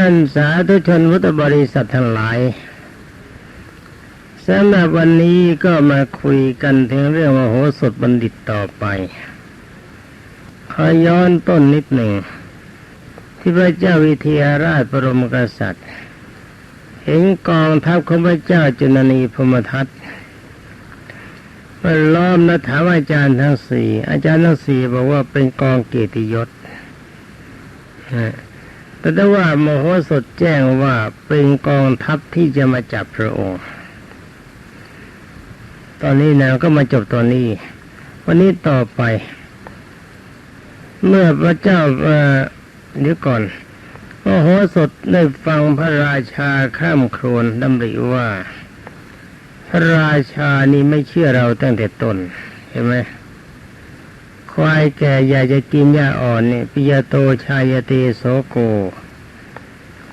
ท่านสาธุชนพุทธบริษัททั้งหลายสำหรับวันนี้ก็มาคุยกันถึงเรื่องมโหสถบัณฑิตต่อไป ขอย้อนต้นนิดหนึ่ง ที่พระเจ้าวิเทหราชบรมกษัตริย์ เห็นกองทัพของพระเจ้าจุนนีพมทัตมาล้อมและถามอาจารย์ทั้งสี่อาจารย์ทั้งสี่บอกว่าเป็นกองเกียรติยศนะ แต่ถ้าว่ามโหสถแจ้งว่าเป็นกองทัพที่จะมาจับพระองค์ ตอนนี้นะก็มาจบตอนนี้ วันนี้ต่อไป เมื่อพระเจ้าเอ่อเดี๋ยวก่อนมโหสถได้ฟังพระราชาข้ามโครนดำริว่า พระราชานี่ไม่เชื่อเราตั้งแต่ต้นเห็นไหม ควายแก่อยากจะกินหญ้าอ่อนเนี่ยปิยโตชายเตโสโก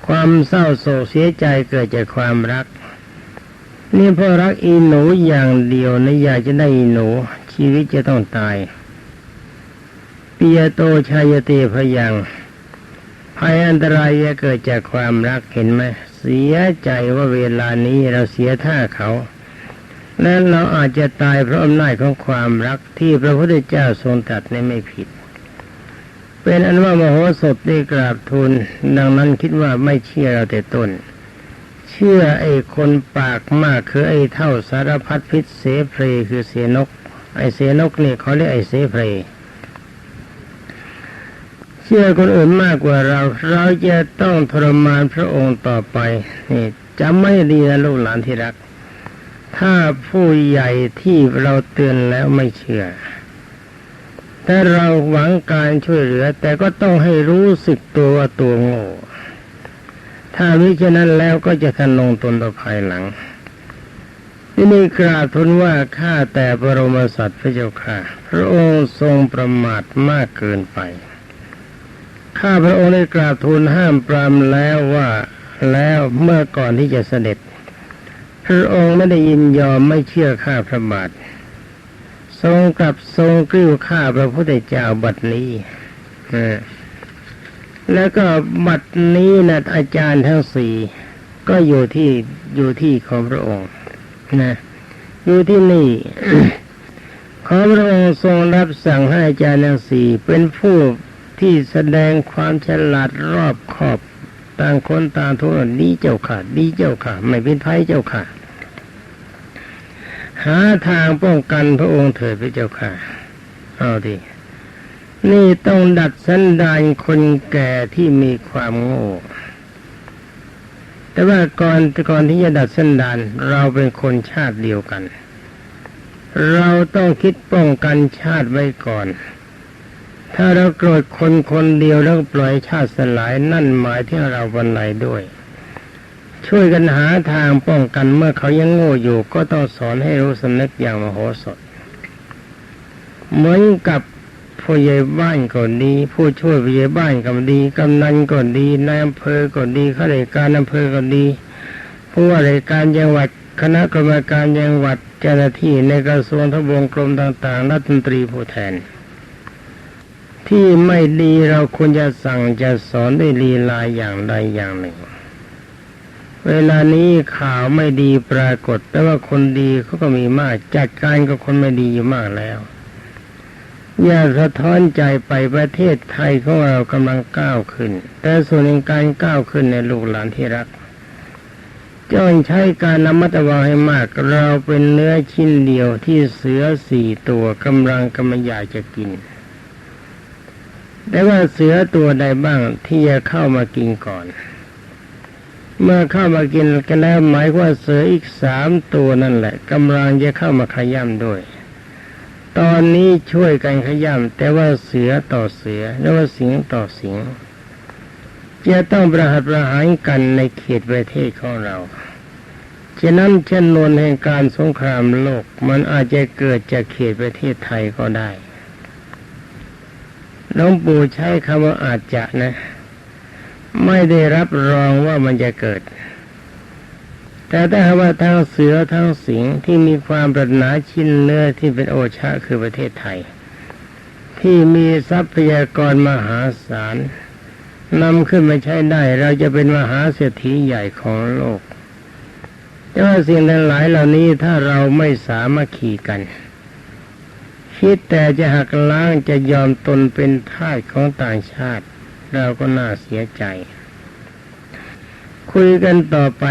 ความเศร้าโศกเสียใจเกิดจากความรัก นี่เพราะรักอีหนูอย่างเดียวนะอยากจะได้อีหนู ชีวิตจะต้องตายปิยโตชายเตพยังภัยอันตรายจะเกิดจากความรักเห็นไหมเสียใจว่าเวลานี้เราเสียท่าเขา และเราอาจจะตายเพราะอำนาจของความรักที่พระพุทธเจ้าทรงตรัสในไม่ผิด เป็นอันว่ามโหสถได้กราบทูลดังนั้นคิดว่าไม่เชื่อเราแต่ต้น เชื่อไอ้คนปากมากคือไอ้เท่าสารพัดพิษเสเพรคือเสนก ไอ้เสนกนี่เขาเรียกไอ้เสเพรเชื่อคนอื่นมากกว่าเรา เราจะต้องทรมานพระองค์ต่อไปนี่จำไม่ดีนะลูกหลานที่รัก ถ้าผู้ใหญ่ที่เราเตือนแล้วไม่เชื่อ แต่เราหวังการช่วยเหลือ แต่ก็ต้องให้รู้สึกตัวว่าตัวโง่ ถ้ามิฉะนั้นแล้วก็จะทะนลงตนต่อภายหลังที่นี่กราบทูลว่าข้าแต่บรมสัตว์พระเจ้าค่ะ พระองค์ทรงประมาทมากเกินไป ข้าพระองค์ได้กราบทูลห้ามปรามแล้วว่าแล้วเมื่อก่อนที่จะเสด็จ พระองค์ไม่ได้ยินยอมไม่เชื่อข้าพระบาททรงกลับทรงกริ้วข้าพระพุทธเจ้าบัดนี้แล้วก็บัดนี้นะอาจารย์ทั้งสี่ก็อยู่ที่อยู่ที่ของพระองค์นะอยู่ที่นี่ขอพระองค์ทรงรับสั่งให้อาจารย์ทั้งสี่เป็นผู้ที่แสดงความฉลาดรอบขอบ ต่างคนต่างทุกคนดีเจ้าค่ะดีเจ้าค่ะ ไม่เป็นภัยเจ้าค่ะ หาทางป้องกันพระองค์เถิดพระเจ้าค่ะ เอาดินี่ต้องดัดสันดานคนแก่ที่มีความโง่แต่ว่าก่อนก่อนที่จะดัดสันดานเราเป็นคนชาติเดียวกัน เราต้องคิดป้องกันชาติไว้ก่อน ถ้าเราโกรธคนคนเดียวแล้วปล่อยชาติสลายนั่นหมายที่เราวันไหนด้วย ช่วยกันหาทางป้องกันเมื่อเขายังโง่อยู่ ก็ต้องสอนให้รู้สำนึกอย่างมโหสถ เหมือนกับผู้ใหญ่บ้านก็ดี ผู้ช่วยผู้ใหญ่บ้านก็ดีกำนันก็ดีนายอำเภอก็ดีข้าราชการอำเภอก็ดีผู้ว่าราชการจังหวัดคณะกรรมการจังหวัดเจ้าหน้าที่ในกระทรวงทบวงกรมต่างๆรัฐมนตรีผู้แทน ที่ไม่ดีเราควรจะสั่งจะสอนด้วยลีลาอย่างใดอย่างหนึ่ง เวลานี้ข่าวไม่ดีปรากฏ แต่ว่าคนดีเขาก็มีมาก จัดการกับคนไม่ดีอยู่มากแล้ว อย่าสะท้อนใจไปประเทศไทยของเรากำลังก้าวขึ้น แต่ส่วนในการก้าวขึ้นในลูกหลานที่รักจงใช้การระมัดระวังให้มาก เราเป็นเนื้อชิ้นเดียวที่เสือสี่ตัวกำลังกำลังอยากจะกิน แต่ว่าเสือตัวใดบ้างที่จะเข้ามากินก่อน เมื่อเข้ามากินกันแล้วหมายว่าเสืออีกสามตัวนั่นแหละกำลังจะเข้ามาขย้ำด้วย ตอนนี้ช่วยกันขย้ำแต่ว่าเสือต่อเสือแล้วว่าสิงต่อสิงจะต้องประหัตประหารกันในเขตประเทศของเราฉะนั้นชนวนแห่งการสงครามโลกมันอาจจะเกิดจากเขตประเทศไทยก็ได้ หลวงปู่ใช้คำว่าอาจจะนะ ไม่ได้รับรองว่ามันจะเกิด แต่ถ้าว่าทั้งเสือทั้งสิงที่มีความปรารถนาชิ้นเนื้อที่เป็นโอชาคือประเทศไทย ที่มีทรัพยากรมหาศาลนำขึ้นมาใช้ได้ เราจะเป็นมหาเศรษฐีใหญ่ของโลกแต่ว่าสิ่งทั้งหลายเหล่านี้ถ้าเราไม่สามัคคีกัน คิดแต่จะหักล้างจะยอมตนเป็นทาสของต่างชาติ เราก็น่าเสียใจ คุยกันต่อไป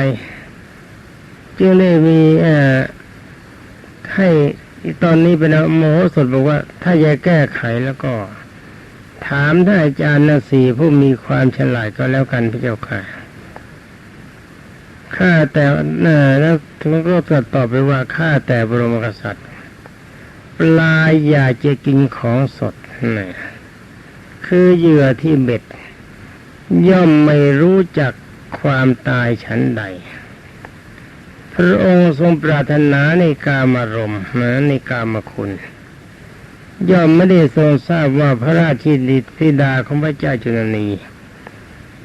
จึงได้มีให้ตอนนี้เป็นโมโหสดบอกว่า ถ้าจะแก้ไขแล้วก็ ถามท่านอาจารย์นสีผู้มีความฉลาดก็แล้วกันพระเจ้าค่ะข้าแต่แล้วถึงก็ตรัสตอบไปว่าข้าแต่บรมกษัตริย์ ปลาอยากจะกินของสดนะคือเหยื่อที่เบ็ด ย่อมไม่รู้จักความตายชั้นใด พระองค์ทรงปรารถนาในกามารมณ์นะในกามคุณ ย่อมไม่ได้ทรงทราบว่าพระราชินีธิดาของพระเจ้าจุลนี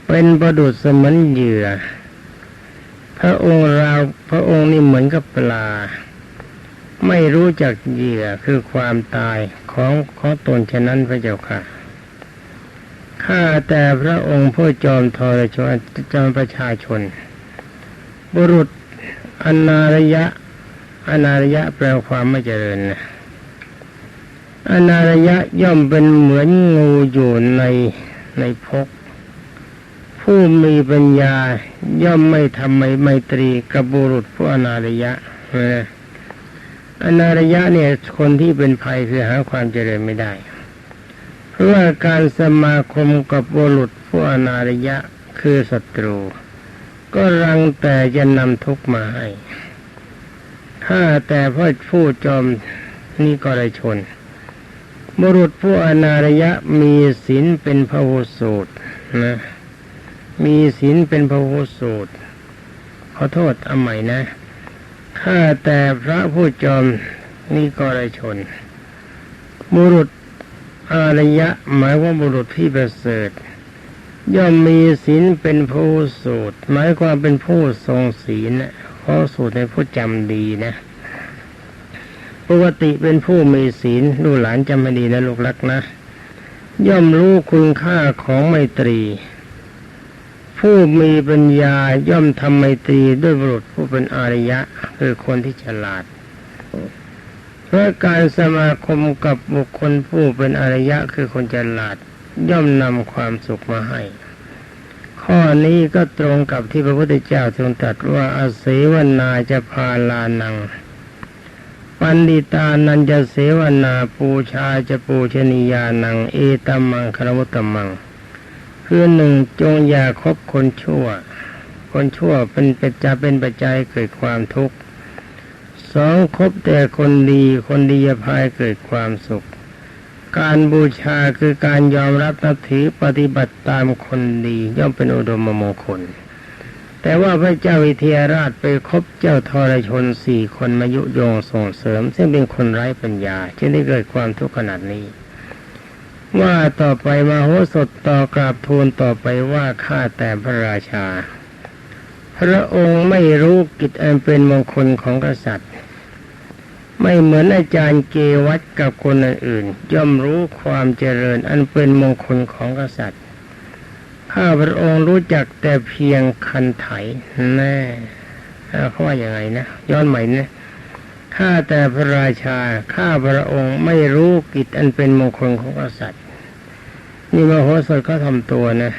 เป็นประดุษเสมือนเหยื่อ พระองค์ราพระองค์นี่เหมือนกับปลา ไม่รู้จักเหยื่อคือความตายของของตนฉะนั้นพระเจ้าค่ะข้าแต่พระองค์ผู้จอมทรชนจอมประชาชน บุรุษอนาระยะอนาระยะแปลความไม่เจริญนะอนาระยะย่อมเป็นเหมือนงูอยู่ในในพก ผู้มีปัญญาย่อมไม่ทำไมไมตรีกับบุรุษผู้อนาระยะนะ อนาระยะเนี่ยคนที่เป็นภัยคือหาความเจริญไม่ได้ เพราะว่าการสมาคมกับบุรุษผู้อนาระยะคือศัตรู ก็รังแต่จะนำทุกมาให้ ถ้าแต่พ่อผู้จอมนี่ก็ได้ชน บุรุษผู้อนาระยะมีศีลเป็นพระโหสูตรนะมีศีลเป็นพระโหสูตรขอโทษเอาใหม่นะ ข้าแต่พระผู้จอมนี่ก็ได้ชน บุรุษอารยะ หมายว่าบุรุษที่ประเสริฐ ย่อมมีศีลเป็นผู้สูตร หมายความเป็นผู้ทรงศีลนะเพราะสูตรในผู้จำดีนะ ปกติเป็นผู้มีศีลลูกหลานจำให้ดีนะลูกรักนะ ย่อมรู้คุณค่าของไมตรี ผู้มีปัญญาย่อมทำไมตรีด้วยบุรุษผู้เป็นอารยะ คือคนที่ฉลาด เพราะการสมาคมกับบุคคลผู้เป็นอารยะคือคนฉลาด ย่อมนำความสุขมาให้ ข้อนี้ก็ตรงกับที่พระพุทธเจ้าทรงตรัสว่าอาเสวนาจะพาลานัง ปันดิตานันจะเสวนาปูชาจะปูชนียานัง เอตัมมังคารมุตตมัง คือหนึ่งจงอย่าคบคนชั่ว คนชั่วเป็นเป็นจะเป็นปัจจัยเกิดความทุกข์สองคบแต่คนดีคนดีจะพายเกิดความสุข การบูชาคือการยอมรับนับถือปฏิบัติตามคนดีย่อมเป็นอุดมมงคล แต่ว่าพระเจ้าวิเทหราชไปคบเจ้าทรชนสี่คนมายุโยงส่งเสริม ซึ่งเป็นคนไร้ปัญญาจึงได้เกิดความทุกข์ขนาดนี้ ว่าต่อไปมาโหสถต่อกราบทูลต่อไปว่าข้าแต่พระราชา พระองค์ไม่รู้กิจอันเป็นมงคลของกษัตริย์ ไม่เหมือนอาจารย์เกวัตกับคนอื่น ย่อมรู้ความเจริญอันเป็นมงคลของกษัตริย์ ข้าพระองค์รู้จักแต่เพียงคันไถแน่เขาว่าอย่างไงนะ ย้อนใหม่นะ ข้าแต่พระราชา ข้าพระองค์ไม่รู้กิจอันเป็นมงคลของกษัตริย์ นี่มโหสถเขาทำตัวนะ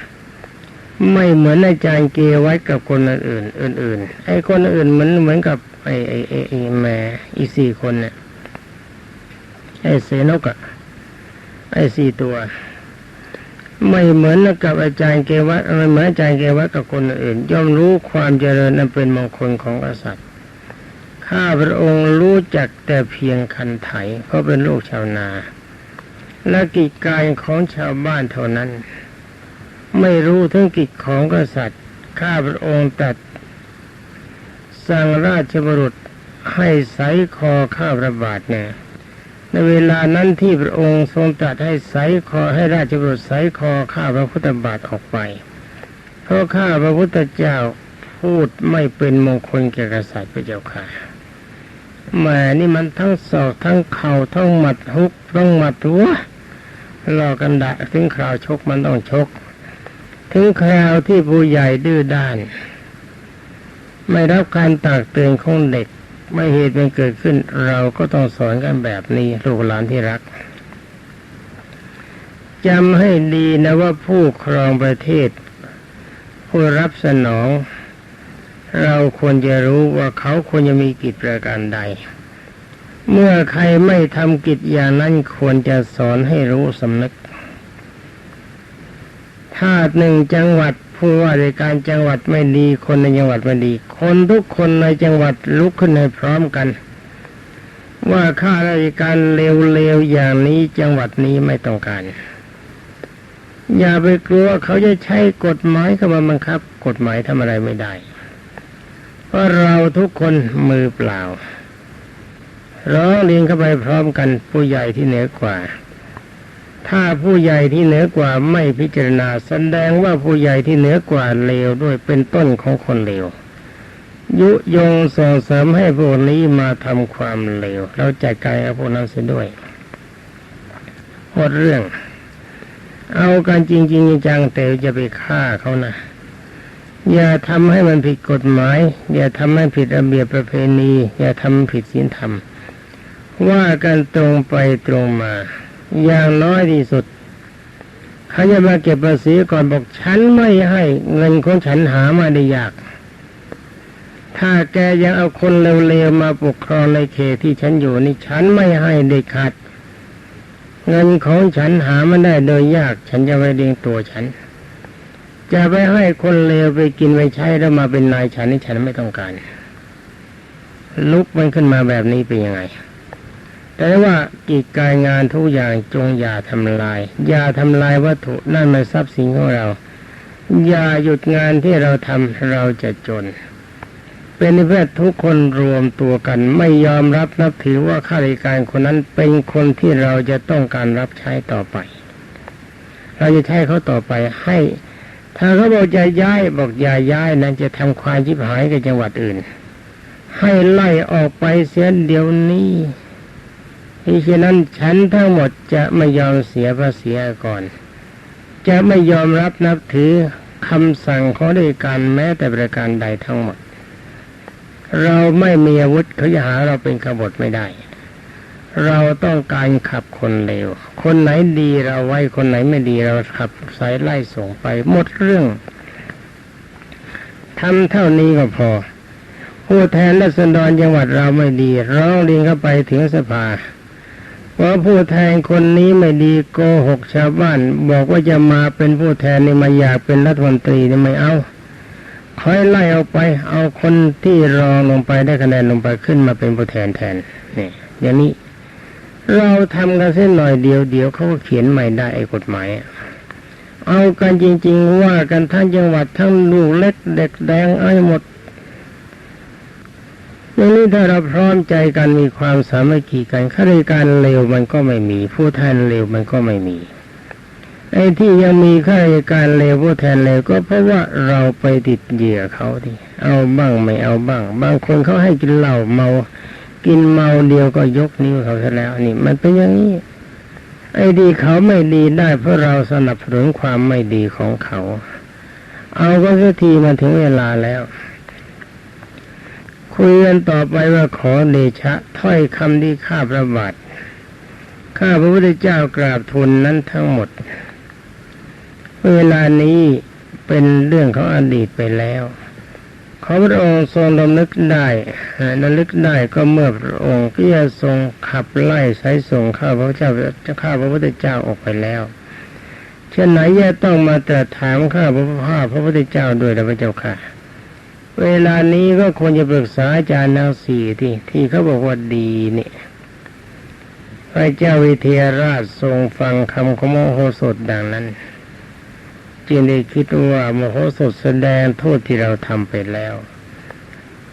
ไม่เหมือนอาจารย์เกวัตกับคนอื่น อื่น ๆ ไอ้คนอื่นเหมือนเหมือนกับไอ้ไอ้ไอ้ไอ้แม่อีสี่คนเนี่ยไอ้เสนกอะไอ้สี่ตัว ไม่เหมือนกับอาจารย์เกวัตไม่เหมือนอาจารย์เกวัตกับคนอื่น ย่อมรู้ความเจริญนั้นเป็นมงคลของกษัตริย์ ข้าพระองค์รู้จักแต่เพียงคันไถเพราะเป็นลูกชาวนา และกิจการของชาวบ้านเท่านั้น ไม่รู้ถึงกิจของกษัตริย์ ข้าพระองค์ตัด สั่งราชบุรุษให้ใสคอข้าพระบาทเนี่ยในเวลานั้นที่พระองค์ทรงตรัสให้ใสคอให้ราชบุรุษใสคอข้าพระพุทธบาทออกไป เพราะข้าพระพุทธเจ้าพูดไม่เป็นมงคลแก่กษัตริย์พระเจ้าค่ะ แหมนี่มันทั้งศอกทั้งเข่าทั้งหมัดฮุกทั้งหมัดหัวรอกันดะถึงคราวชกมันต้องชก ถึงคราวที่ผู้ใหญ่ดื้อด้าน ไม่รับการตักเตือนของเด็ก ไม่เหตุเป็นเกิดขึ้น เราก็ต้องสอนกันแบบนี้ลูกหลานที่รักจำให้ดีนะว่าผู้ครองประเทศ ผู้รับสนอง เราควรจะรู้ว่าเขาควรจะมีกิจประการใด เมื่อใครไม่ทำกิจอย่างนั้นควรจะสอนให้รู้สำนึกถ้าหนึ่งจังหวัดผู้ว่าราชการจังหวัดไม่ดี คนในจังหวัดไม่ดี คนทุกคนในจังหวัดลุกขึ้นให้พร้อมกัน ว่าข้าราชการเลวๆอย่างนี้จังหวัดนี้ไม่ต้องการ อย่าไปกลัวเขาจะใช้กฎหมายเข้ามาบังคับ กฎหมายทำอะไรไม่ได้ เพราเราทุกคนมือเปล่าร้องเรียนเข้าไปพร้อมกันผู้ใหญ่ที่เหนือกว่า ถ้าผู้ใหญ่ที่เหนือกว่าไม่พิจารณาแสดงว่าผู้ใหญ่ที่เหนือกว่าเลวด้วยเป็นต้นของคนเลวยุยงส่งเสริมให้พวกนี้มาทำความเลวเราจัดการกับพวกนั้นเสียด้วยหมดเรื่อง เอากันจริงๆจังแต่จะไปฆ่าเขานะ อย่าทำให้มันผิดกฎหมาย อย่าทำให้ผิดระเบียบประเพณี อย่าทำผิดศีลธรรม ว่ากันตรงไปตรงมา อย่างน้อยที่สุดเขาจะมาเก็บภาษีก่อนบอกฉันไม่ให้เงินของฉันหามาได้ยาก ถ้าแกยังเอาคนเลวๆมาปกครองในเขตที่ฉันอยู่นี่ฉันไม่ให้เด็ดขาดเงินของฉันหามาได้โดยยาก ฉันจะไปเลี้ยงตัวฉัน จะไปให้คนเลวไปกินไปใช้แล้วมาเป็นนายฉันนี่ฉันไม่ต้องการ ลุกมันขึ้นมาแบบนี้เป็นยังไง แต่ว่ากิจการงานทุกอย่างจงอย่าทำลาย อย่าทำลายวัตถุนั่นเป็นทรัพย์สินของเรา อย่าหยุดงานที่เราทำเราจะจน เป็นเพื่อทุกคนรวมตัวกันไม่ยอมรับนับถือว่าข้าราชการคนนั้นเป็นคนที่เราจะต้องการรับใช้ต่อไป เราจะใช้เขาต่อไปให้ ถ้าเขาบอกจะย้ายบอกอย่าย้ายนั้นจะทำความชิบหายกับจังหวัดอื่น ให้ไล่ออกไปเสียเดี๋ยวนี้ที่ฉะนั้นฉันทั้งหมดจะไม่ยอมเสียภาษีก่อน จะไม่ยอมรับนับถือคำสั่งของราชการแม้แต่ประการใดทั้งหมด เราไม่มีอาวุธเขาจะหาเราเป็นขบฏไม่ได้ เราต้องการขับคนเลว คนไหนดีเราไว้คนไหนไม่ดีเราขับสายไล่ส่งไปหมดเรื่องทำเท่านี้ก็พอ ผู้แทนและสนดรจังหวัดเราไม่ดีร้องเรียนเข้าไปถึงสภาว่าผู้แทนคนนี้ไม่ดีโกหกชาวบ้าน บอกว่าจะมาเป็นผู้แทนนี่มาอยากเป็นรัฐมนตรีนี่ไม่เอาคอยไล่เอาไป เอาคนที่รองลงไปได้คะแนนลงไปขึ้นมาเป็นผู้แทนแทนนี่อย่างนี้ เราทำกันเส้นหน่อยเดียวเดียวเขาก็เขียนใหม่ได้ไอ้กฎหมายเอากันจริง ๆ ว่ากันทั้งจังหวัดทั้งลูกเล็กเด็กแดงไอ้หมดอย่างนี้ถ้าเราพร้อมใจกันมีความสามัคคีกันข้าราชการเลวมันก็ไม่มี ผู้แทนเลวมันก็ไม่มีไอ้ที่ยังมีข้าราชการเลวผู้แทนเลวก็เพราะว่าเราไปติดเหยื่อเขาดิเอาบ้างไม่เอาบ้าง บางคนเขาให้กินเหล้าเมา กินเมาเดียวก็ยกนิ้วเขาซะแล้วนี่ มันเป็นอย่างนี้ ไอ้ดีเขาไม่ดีได้เพราะเราสนับสนุนความไม่ดีของเขา เอาก็สักทีมาถึงเวลาแล้ว คุยกันต่อไปว่าขอเดชะ ถ้อยคำที่ข้าพระบาทข้าพระพุทธเจ้ากราบทูลนั้นทั้งหมด เวลานี้เป็นเรื่องของอดีตไปแล้ว อพระองค์ทรงดำนึกได้ระลึกได้ก็เมื่อพระองค์ที่จะทรงขับไล่สายส่งข้าพระเจ้าจะข้าพระพุทธเจ้าออกไปแล้วเช่นไหนจะต้องมาตรัสถามข้าพระพ่าพระพุทธเจ้าด้วยนะพระเจ้าค่ะ เวลานี้ก็ควรจะปรึกษาอาจารย์นางสีที่ที่เขาบอกว่าดีนี่พระเจ้าวิเทหราชทรงฟังคำของโมโหสถดังนั้น จึงได้คิดว่าโมโหสถแสดงโทษที่เราทำไปแล้ว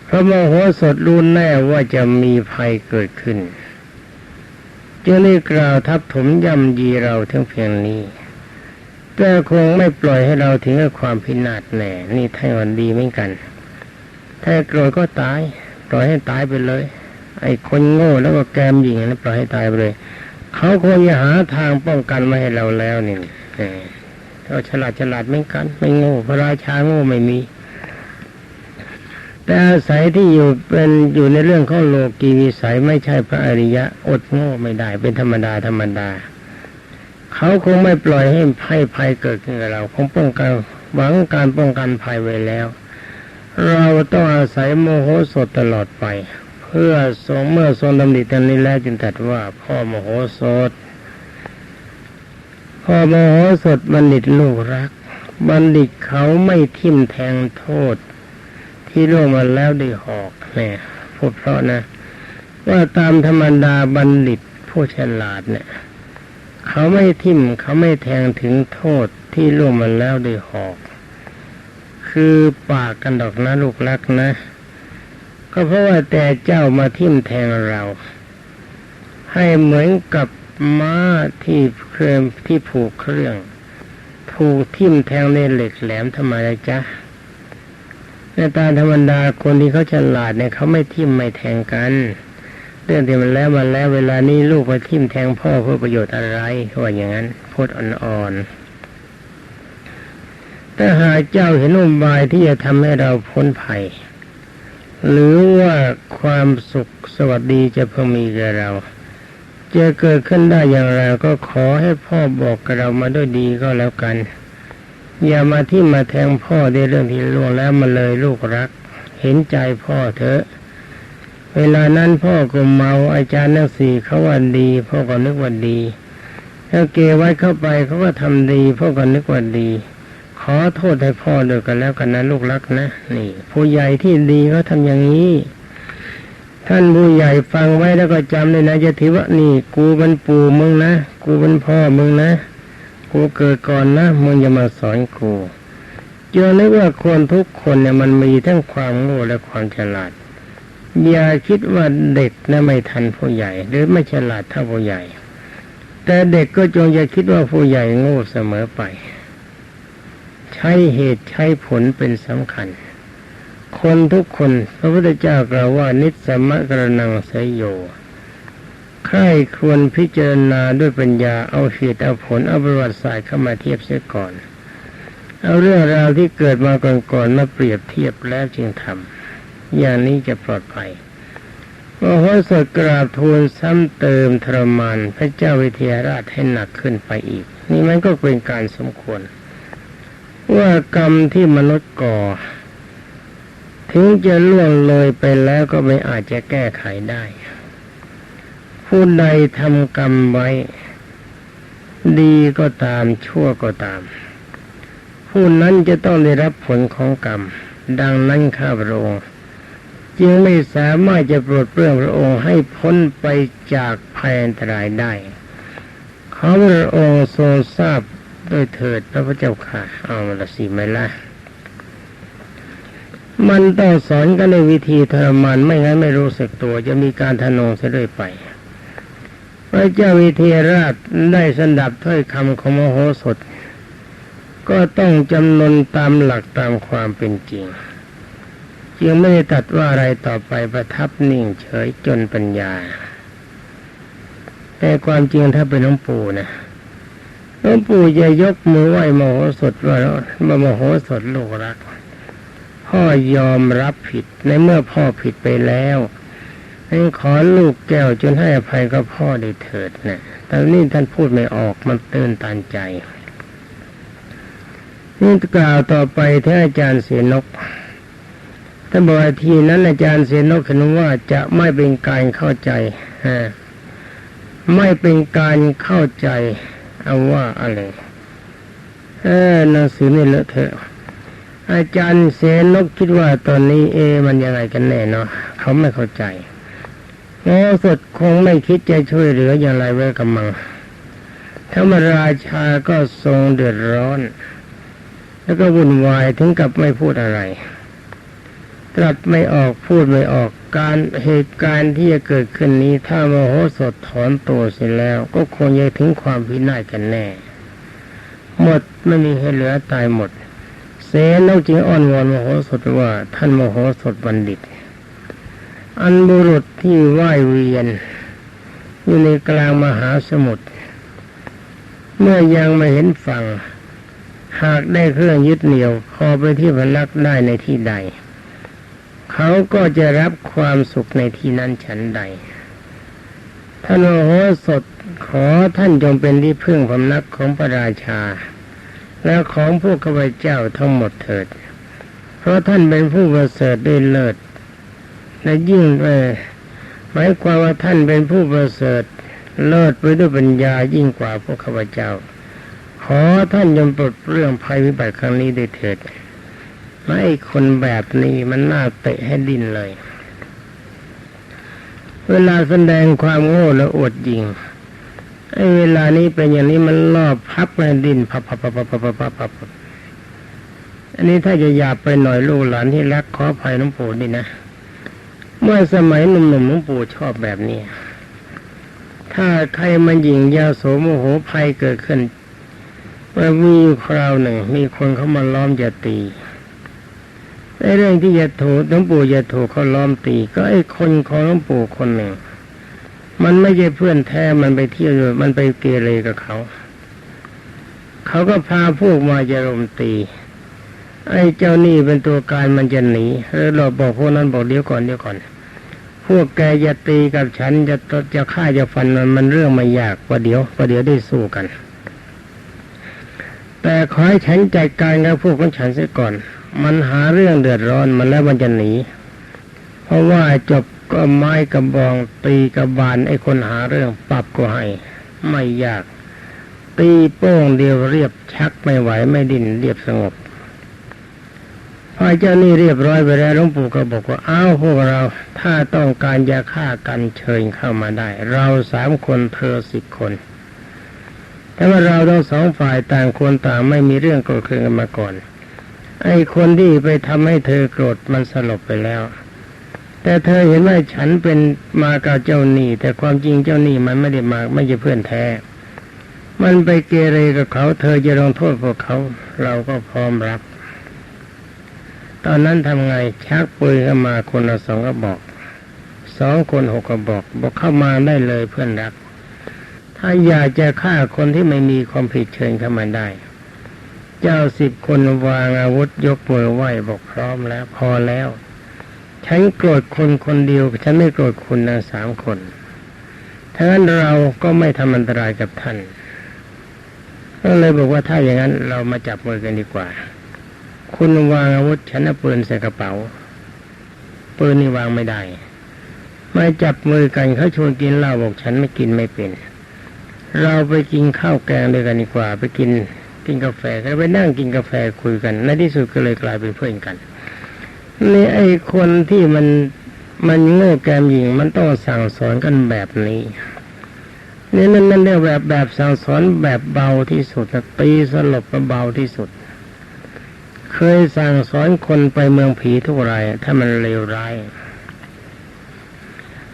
เพราะโมโหสถรู้แน่ว่าจะมีภัยเกิดขึ้น จึงได้กล่าวทับถมย่ำยีเราทั้งเพียงนี้แต่คงไม่ปล่อยให้เราถึงกับความพินาศแน่นี่ไทยวันดีเหมือนกัน ถ้าโกรธก็ตาย ปล่อยให้ตายไปเลย ไอ้คนโง่แล้วก็แกมยิงนั้นปล่อยให้ตายไปเลย เขาควรจะหาทางป้องกันไม่ให้เราแล้วนี่ เราฉลาดฉลาดเหมือนกัน ไม่โง่พระราชาโง่ไม่มี แต่อาศัยที่อยู่เป็นอยู่ในเรื่องของโลกีวิสัยไม่ใช่พระอริยะ อดโง่ไม่ได้เป็นธรรมดาธรรมดา เขาคงไม่ปล่อยให้ภัยภัยเกิดขึ้นกับเราคงป้องกันหวังการป้องกันภัยไว้แล้ว เราต้องอาศัยโมโหสถตลอดไป เพื่อทรงเมื่อทรงดำริตอนนี้แล้วจึงตรัสว่าพ่อโมโหสถ พอมโหสถบัณฑิตลูกรัก บัณฑิตเขาไม่ทิ่มแทงโทษ ที่ล่วงมาแล้วได้หอกแม่พูดเพราะนะ ว่าตามธรรมดาบัณฑิตผู้ฉลาดเนี่ย เขาไม่ทิ่มเขาไม่แทงถึงโทษที่ล่วงมาแล้วได้หอก คือปากกันดอกนะลูกรักนะ ก็เพราะว่าแต่เจ้ามาทิ่มแทงเรา ให้เหมือนกับ ม้าที่เครื่องที่ผูกเครื่อง ถูกทิ่มแทงในเหล็กแหลมทำไมล่ะจ๊ะในตาธรรมดาคนที่เขาฉลาดเนี่ยเขาไม่ทิ่มไม่แทงกัน เรื่องที่มันแล้วมันแล้วเวลานี้ลูกมาทิ่มแทงพ่อเพื่อประโยชน์อะไรเขาว่าอย่างนั้นพูดอ่อนๆถ้าหากเจ้าเห็นอุบายที่จะทำให้เราพ้นภัย หรือว่าความสุขสวัสดีจะเพิ่มมีแก่เรา จะเกิดขึ้นได้อย่างไรก็ขอให้พ่อบอกกับเรามาด้วยดีก็แล้วกัน อย่ามาที่มาแทงพ่อในเรื่องที่ล่วงแล้วมาเลยลูกรัก เห็นใจพ่อเถอะเวลานั้นพ่อก็เมาอาจารย์นักสี่เขาว่าดี พ่อก็นึกว่าดีถ้าเกไว้เข้าไปเขาก็ทำดีพ่อก็นึกว่าดี ขอโทษให้พ่อเดยกันแล้วกันนะลูกรักนะนี่ ผู้ใหญ่ที่ดีเขาทำอย่างนี้ ท่านผู้ใหญ่ฟังไว้แล้วก็จำเลยนะจะถือว่านี่ กูเป็นปู่มึงนะ กูเป็นพ่อมึงนะ กูเกิดก่อนนะมึงอย่ามาสอนกูเจอนึกว่าคนทุกคนเนี่ยมันมีทั้งความโง่และความฉลาด อย่าคิดว่าเด็กนะไม่ทันผู้ใหญ่ หรือไม่ฉลาดเท่าผู้ใหญ่ แต่เด็กก็จงอย่าคิดว่าผู้ใหญ่โง่เสมอไป ใช้เหตุใช้ผลเป็นสำคัญ คนทุกคนพระพุทธเจ้ากล่าวว่านิสมะกระนังไสยโยใครควรพิจารณาด้วยปัญญาเอาเหตุเอาผลเอาประวัติศาสตร์เข้ามาเทียบเสียก่อน เอาเรื่องราวที่เกิดมาก่อนๆมาเปรียบเทียบแล้วจึงทำอย่างนี้จะปลอดภัยมโหสถกราบทูลซ้ำเติมทรมานพระเจ้าวิเทหราชให้หนักขึ้นไปอีก นี่มันก็เป็นการสมควร ว่ากรรมที่มนุษย์ก่อ ถึงจะล่วงเลยไปแล้วก็ไม่อาจจะแก้ไขได้ ผู้ใดทำกรรมไว้ ดีก็ตามชั่วก็ตาม ผู้นั้นจะต้องได้รับผลของกรรม ดังนั้นข้าพระองค์จึงไม่สามารถจะโปรดเปลื้องพระองค์ให้พ้นไปจากภัยอันตรายได้ขอพระองค์ทรงทราบด้วยเถิดพระพุทธเจ้าค่ะ เอามาละสิไหมล่ะ มันต้องสอนกันในวิธีทรมานไม่งั้นไม่รู้สึกตัว จะมีการทะนงเสียด้วยไป พระเจ้าวิเทหราชได้สดับถ้อยคำของมโหสถ ก็ต้องจำนนตามหลักตามความเป็นจริง จึงไม่ได้ตัดว่าอะไรต่อไปประทับนิ่งเฉยจนปัญญา แต่ความจริงถ้าเป็นหลวงปู่นะหลวงปู่จะยกมือไหว้มโหสถว่าโมโหสถลูกรัก พ่อยอมรับผิดในเมื่อพ่อผิดไปแล้วให้ขอลูกแก้วจนให้อภัยก็พ่อได้เถิดนะแต่นี่ท่านพูดไม่ออกมันเตือนตันใจนี่กล่าวต่อไปท่านอาจารย์เสียนกท่านบอกทีนั้นอาจารย์เสียนกเห็นว่าจะไม่เป็นการเข้าใจฮะไม่เป็นการเข้าใจ เอาว่าอะไรเออหนังสือนี่เลอะเทอะ อาจารย์เสนกคิดว่าตอนนี้เอ มันยังไงกันแน่เนาะเขาไม่เข้าใจโง่สดคงไม่คิดจะช่วยเหลืออย่างไรไว้กับมังธรรมราชาก็ทรงเดือดร้อน แล้วก็วุ่นวายถึงกับไม่พูดอะไร ตรัสไม่ออกพูดไม่ออกการเหตุการณ์ที่จะเกิดขึ้นนี้ ถ้าโมโหสดถอนตัวเสร็จแล้ว ก็คงจะถึงความพินาศกันแน่ หมดไม่มีให้เหลือตายหมด เสนกจึงอ้อนวอนโมโหสถว่า ท่านโมโหสถบัณฑิต อันบุรุษที่ว่ายเวียน อยู่ในกลางมหาสมุทรเมื่อยังไม่เห็นฝั่ง หากได้เครื่องยึดเหนี่ยวพอไปที่พนักได้ในที่ใด เขาก็จะรับความสุขในที่นั้นฉันใด ท่านโอโหสถขอท่านจงเป็นที่พึ่งพำนักของพระราชา และของพวกข้าพเจ้าทั้งหมดเถิด เพราะท่านเป็นผู้ประเสริฐด้วยเลิศและยิ่งเออหมายความว่าท่านเป็นผู้ประเสริฐเลิศไปด้วยปัญญายิ่งกว่าพวกข้าพเจ้า ขอท่านยมปลดเรื่องภัยวิบัติครั้งนี้ได้เถิดไม่คนแบบนี้มันน่าเตะให้ดินเลย เวลาแสดงความโง่และอวดยิง เวลานี้เป็นอย่างนี้มันรอบพับแผ่นดินพับพับพับพับพับพับพับอันนี้ถ้าจะหยาบไปหน่อยลูกหลานที่รักขออภัยน้องปู่นี่นะ เมื่อสมัยหนุ่มๆน้องปู่ชอบแบบนี้ ถ้าใครมันหยิงยาโสมโหภัยเกิดขึ้นว่ามีคราวหนึ่ง มีคนเข้ามาล้อมจะตีในเรื่องที่จะถูน้องปู่จะถูกเขาล้อมตี ก็ไอ้คนของน้องปู่คนหนึ่ง มันไม่ใช่เพื่อนแท้มันไปเที่ยวอยู่มันไปเกเรกับเขา เขาก็พาพวกมาจะรมตี ไอ้เจ้านี่เป็นตัวการมันจะหนีแล้วเราบอกพวกนั้นบอกเดี๋ยวก่อนเดี๋ยวก่อน พวกแกจะตีกับฉันจะจะฆ่าจะฟันมันมันเรื่องไม่ยากประเดี๋ยวประเดี๋ยวได้สู้กัน แต่ขอให้ฉันจัดการกับพวกของฉันเสียก่อน มันหาเรื่องเดือดร้อนมันแล้วมันจะหนีเพราะว่าจบ ก็ไม้กระบองตีกระบาลไอ้คนหาเรื่องปรับก็ให้ ไม่ยาก ตีโป้งเดียวเรียบชักไม่ไหวไม่ดิ้นเรียบสงบพอเจ้านี่เรียบร้อยไปแล้วหลวงปู่ก็บอกว่าอ้าวพวกเราถ้าต้องการจะฆ่ากันเชิญเข้ามาได้ เราสามคนเธอสิบคน แต่ว่าเราทั้งสองฝ่ายต่างคนต่างไม่มีเรื่องโกรธเคืองกันมาก่อน ไอ้คนที่ไปทำให้เธอโกรธมันสลบไปแล้ว แต่เธอเห็นว่าฉันเป็นมากับเจ้าหนี้ แต่ความจริงเจ้าหนี้มันไม่ได้มาไม่ใช่เพื่อนแท้ มันไปเกเรกับเขา เธอจะลงโทษพวกเขา เราก็พร้อมรับ ตอนนั้นทำไงชักปืนเข้ามาคนละสองก็บอกสองคนหกก็บอก บอกเข้ามาได้เลยเพื่อนรัก ถ้าอยากจะฆ่าคนที่ไม่มีความผิดเชิญเข้ามาได้ เจ้าสิบคนวางอาวุธยกมือไหวบอกพร้อมแล้ว พอแล้ว ฉันโกรธคนคนเดียว ฉันไม่โกรธคุณนะสามคนถ้างั้นเราก็ไม่ทำอันตรายกับท่านก็เลยบอกว่าถ้าอย่างนั้นเรามาจับมือกันดีกว่า คุณวางอาวุธฉันเอาปืนใส่กระเป๋าปืนนี่วางไม่ได้ไม่จับมือกันเขาชวนกินเหล้าบอกฉันไม่กินไม่เป็น เราไปกินข้าวแกงด้วยกันดีกว่า ไปกินกินกาแฟก็ไปนั่งกินกาแฟคุยกันในที่สุดก็เลยกลายเป็นเพื่อนกัน นี่ไอ้คนที่มันมันโง่แกมหญิงมันต้องสั่งสอนกันแบบนี้นี่นั่นนั่นเรียกแบบแบบสั่งสอนแบบเบาที่สุดตีสลบเบาที่สุด เคยสั่งสอนคนไปเมืองผีทุกรายถ้ามันเลวร้าย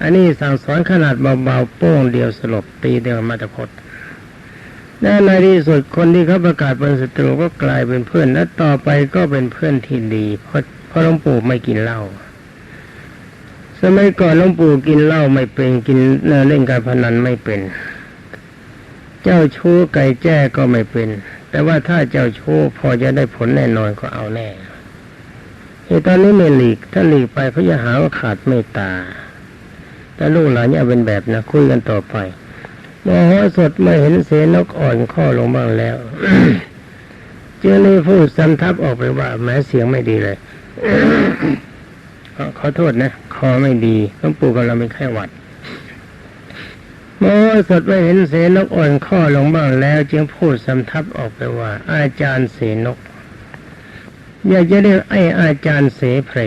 อันนี้สั่งสอนขนาดเบาๆโป้งเดียวสลบตีเดียวมาตะพดและในที่สุดคนที่เขาประกาศเป็นศัตรูก็กลายเป็นเพื่อนและต่อไปก็เป็นเพื่อนที่ดีเพราะ เพราะหลวงปู่ไม่กินเหล้าสมัยก่อนหลวงปู่กินเหล้าไม่เป็นกินเล่นการพนันไม่เป็น เจ้าชู้ไก่แจ้ก็ไม่เป็น แต่ว่าถ้าเจ้าชู้พอจะได้ผลแน่นอนก็เอาแน่ไอ้ตอนนี้ไม่หลีก ถ้าหลีกไปเขาจะหาว่าขาดเมตตา แต่ลูกหลานเนี่ยเป็นแบบนะคุยกันต่อไปมโหสถเมื่อเห็นเสนกอ่อนข้อลงบ้างแล้วเจ้านี่พูดซ้ำทับออกไปว่า แม้เสียงไม่ดีเลย ขอโทษนะ คอไม่ดีต้องปูกำลังเป็นไข้หวัดมโหสถเมื่อเห็นเสนกอ่อนข้อลงบ้างแล้ว จึงพูดซ้ำทับออกไปว่า อาจารย์เสนก อยากจะเรียกไอ้อาจารย์เสเพร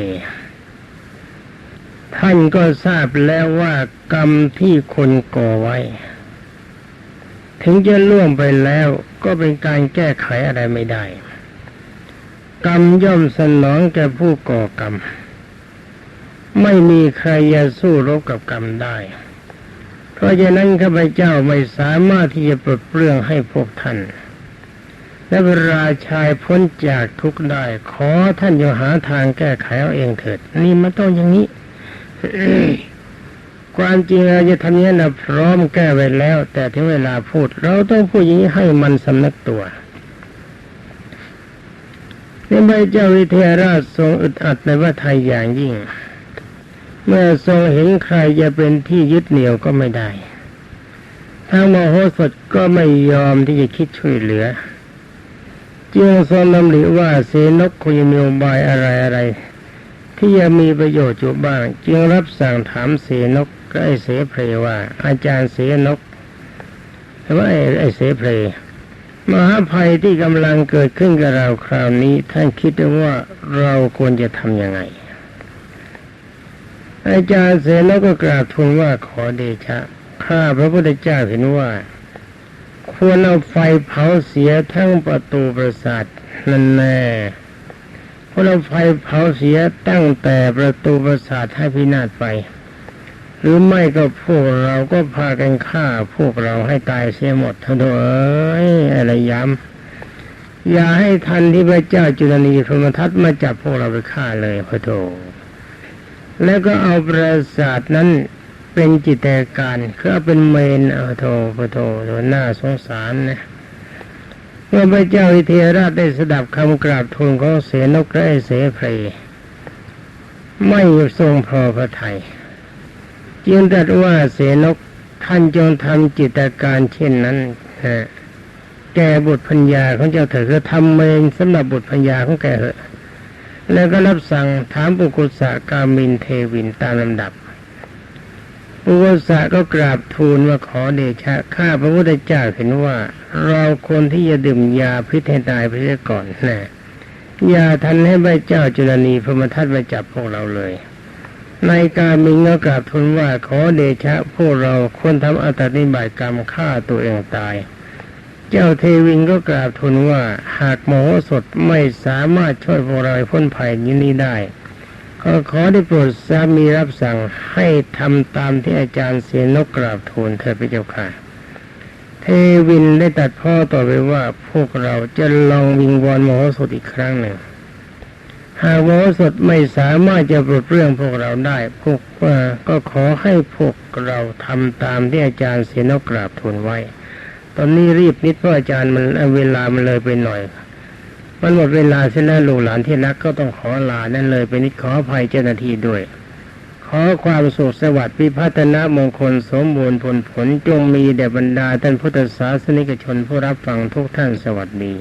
ท่านก็ทราบแล้วว่ากรรมที่คนก่อไว้ ถึงจะล่วงไปแล้วก็เป็นการแก้ไขอะไรไม่ได้ กรรมย่อมสนองแก่ผู้ก่อกรรม ไม่มีใครจะสู้รบกับกรรมได้ เพราะฉะนั้นข้าพเจ้าไม่สามารถที่จะปลดเปลื้องให้พวกท่านและเวลาชายพ้นจากทุกได้ ขอท่านอย่าหาทางแก้ไขเอาเองเถิด นี่มันต้องอย่างนี้ความจริงเราจะทำนี้นะพร้อมแก้ไว้แล้ว แต่ถึงเวลาพูด เราต้องพูดอย่างนี้ให้มันสำนึกตัว นี่พระเจ้าวิเทหราชทรงอึดอัดในว่าไทยอย่างยิ่ง เมื่อทรงเห็นใครจะเป็นที่ยึดเหนี่ยวก็ไม่ได้ทางมโหสถก็ไม่ยอมที่จะคิดช่วยเหลือจึงทรงดำริว่าเสนกคงจะมีอบายอะไรอะไร ที่จะมีประโยชน์อยู่บ้าง จึงรับสั่งถามเสนกก็ไอเสเพลว่า อาจารย์เสนกหรือว่าไอ้ไอเสเพล มหาภัยที่กำลังเกิดขึ้นกับเราคราวนี้ ท่านคิดว่าเราควรจะทำยังไง อาจารย์เสนก็กราบทูลว่าขอเดชะ ข้าพระพุทธเจ้าเห็นว่า ควรเอาไฟเผาเสียทั้งประตูปราสาทนั่นแน่เพราะเราไฟเผาเสียตั้งแต่ประตูปราสาทให้พินาศไป หรือไม่ก็พวกเราก็พากันฆ่าพวกเราให้ตายเสียหมดทั้งเอ้ยอะไรย้ำอย่าให้ทันที่พระเจ้าจุลนีพรมทัตมาจับพวกเราไปฆ่าเลยพระโถแล้วก็เอาปราสาทนั้นเป็นจิตแตการคือเอเป็นเมนเอาโถพระโถโถน่าสงสารนะเมื่อพระเจ้าอิเทราชได้สดับคำกราบทูลของเสนกและไอ้เสเพลไม่ทรงพอพระทัย จึงตรัสว่าเสนกท่านจงทำจิตการเช่นนั้นแก่บุตรพัญญาของเจ้าเถิดคือทำเมงสำหรับบุตรพัญญาของแกเถอะแล้วก็รับสั่งถามปุกุสะกามินเทวินตามลำดับปุกุสะก็กราบทูลว่าขอเดชะข้าพระพุทธเจ้าเห็นว่า เราควรที่จะดื่มยาพิษให้ตายไปเสียก่อนนะย่าทันให้พระเจ้าจุลนีพรมทัตมาจับพวกเราเลย ในการมิงก็กราบทูลว่าขอเดชะพวกเราควรทำอัตติบายกรรมฆ่าตัวเองตาย เจ้าเทวินก็กราบทูลว่าหากโมโหสดไม่สามารถช่วยพวกเราพ้นภัยนี้ได้ ก็ขอได้โปรดสามีรับสั่งให้ทำตามที่อาจารย์เสียนกกราบทูลเถิดพระเจ้าค่ะเทวินได้ตัดพ่อต่อไปว่าพวกเราจะลองวิงวอนมโหสดอีกครั้งหนึ่ง หากโมสดไม่สามารถจะปลดเรื่องพวกเราได้พวกก็ขอให้พวกเราทำตามที่อาจารย์เสนกกราบทูลไว้ ตอนนี้รีบนิดเพราะอาจารย์มันเวลามันเลยไปหน่อย มันหมดเวลาเสียแล้วลูกหลานที่รักก็ต้องขอลานั่นเลยไปนิดขออภัยเจ้าหน้าที่ด้วย ขอความสุขสวัสดิ์พิพัฒนมงคลสมบูรณ์ผลผลจงมีแด่บรรดาท่านพุทธศาสนิกชนผู้รับฟังทุกท่านสวัสดี